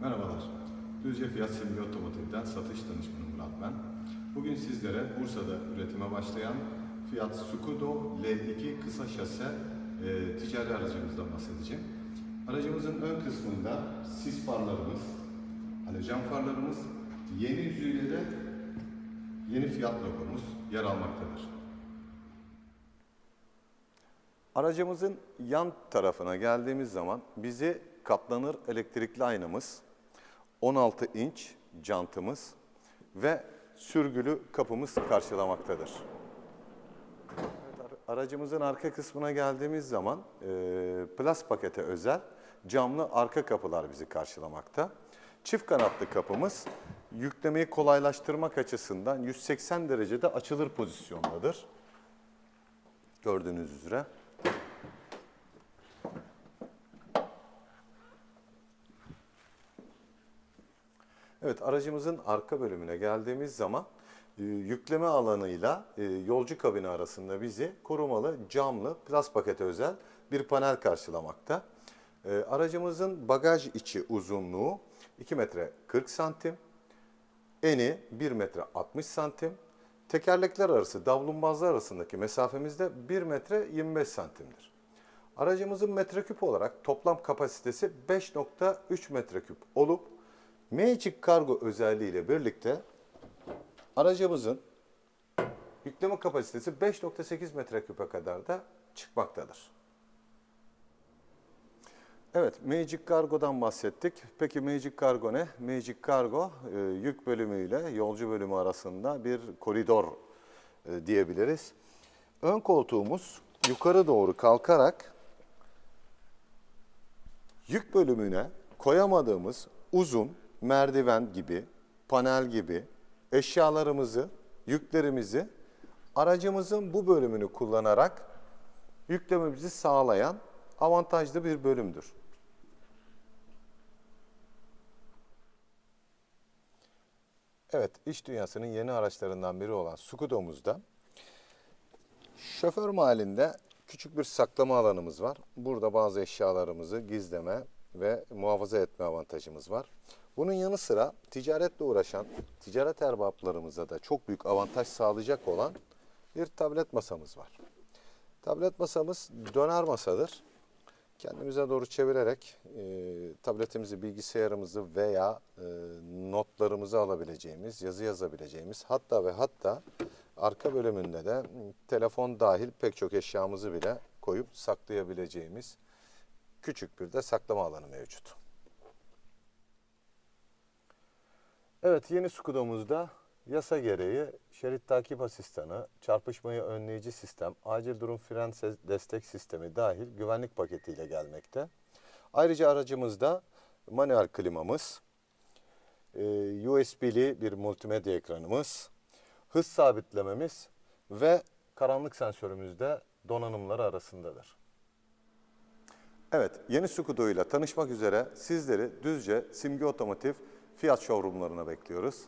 Merhabalar. Düzce Fiyat Simge Otomotiv'den satış danışmanı Murat ben. Bugün sizlere Bursa'da üretime başlayan Fiat Scudo L2 kısa şase e, ticari aracımızdan bahsedeceğim. Aracımızın ön kısmında sis farlarımız, halojen farlarımız, yeni yüzüyle de yeni Fiat logomuz yer almaktadır. Aracımızın yan tarafına geldiğimiz zaman bizi katlanır elektrikli aynamız, 16 inç jantımız ve sürgülü kapımız karşılamaktadır. Evet, ar- aracımızın arka kısmına geldiğimiz zaman e, Plus pakete özel camlı arka kapılar bizi karşılamakta. Çift kanatlı kapımız yüklemeyi kolaylaştırmak açısından 180 derecede açılır pozisyondadır. Gördüğünüz üzere. Evet aracımızın arka bölümüne geldiğimiz zaman e, yükleme alanıyla e, yolcu kabini arasında bizi korumalı camlı plus pakete özel bir panel karşılamakta. E, aracımızın bagaj içi uzunluğu 2 metre 40 santim, eni 1 metre 60 santim, tekerlekler arası davlumbazlar arasındaki mesafemiz de 1 metre 25 santimdir. Aracımızın metreküp olarak toplam kapasitesi 5.3 metreküp olup Magic Cargo özelliğiyle birlikte aracımızın yükleme kapasitesi 5.8 metreküpe kadar da çıkmaktadır. Evet, Magic Cargo'dan bahsettik. Peki Magic Cargo ne? Magic Cargo e, yük bölümüyle yolcu bölümü arasında bir koridor e, diyebiliriz. Ön koltuğumuz yukarı doğru kalkarak yük bölümüne koyamadığımız uzun merdiven gibi, panel gibi eşyalarımızı, yüklerimizi aracımızın bu bölümünü kullanarak yüklememizi sağlayan avantajlı bir bölümdür. Evet, iş dünyasının yeni araçlarından biri olan Scudo'muzda Şoför mahallinde küçük bir saklama alanımız var. Burada bazı eşyalarımızı gizleme ve muhafaza etme avantajımız var. Bunun yanı sıra ticaretle uğraşan ticaret erbaplarımıza da çok büyük avantaj sağlayacak olan bir tablet masamız var. Tablet masamız döner masadır. Kendimize doğru çevirerek e, tabletimizi, bilgisayarımızı veya e, notlarımızı alabileceğimiz, yazı yazabileceğimiz hatta ve hatta arka bölümünde de telefon dahil pek çok eşyamızı bile koyup saklayabileceğimiz küçük bir de saklama alanı mevcut. Evet yeni Scudo'muzda yasa gereği şerit takip asistanı, çarpışmayı önleyici sistem, acil durum fren destek sistemi dahil güvenlik paketiyle gelmekte. Ayrıca aracımızda manuel klimamız, e, USB'li bir multimedya ekranımız, hız sabitlememiz ve karanlık sensörümüz de donanımları arasındadır. Evet, yeni Scudo ile tanışmak üzere sizleri Düzce Simge Otomotiv Fiyat Showroom'larına bekliyoruz.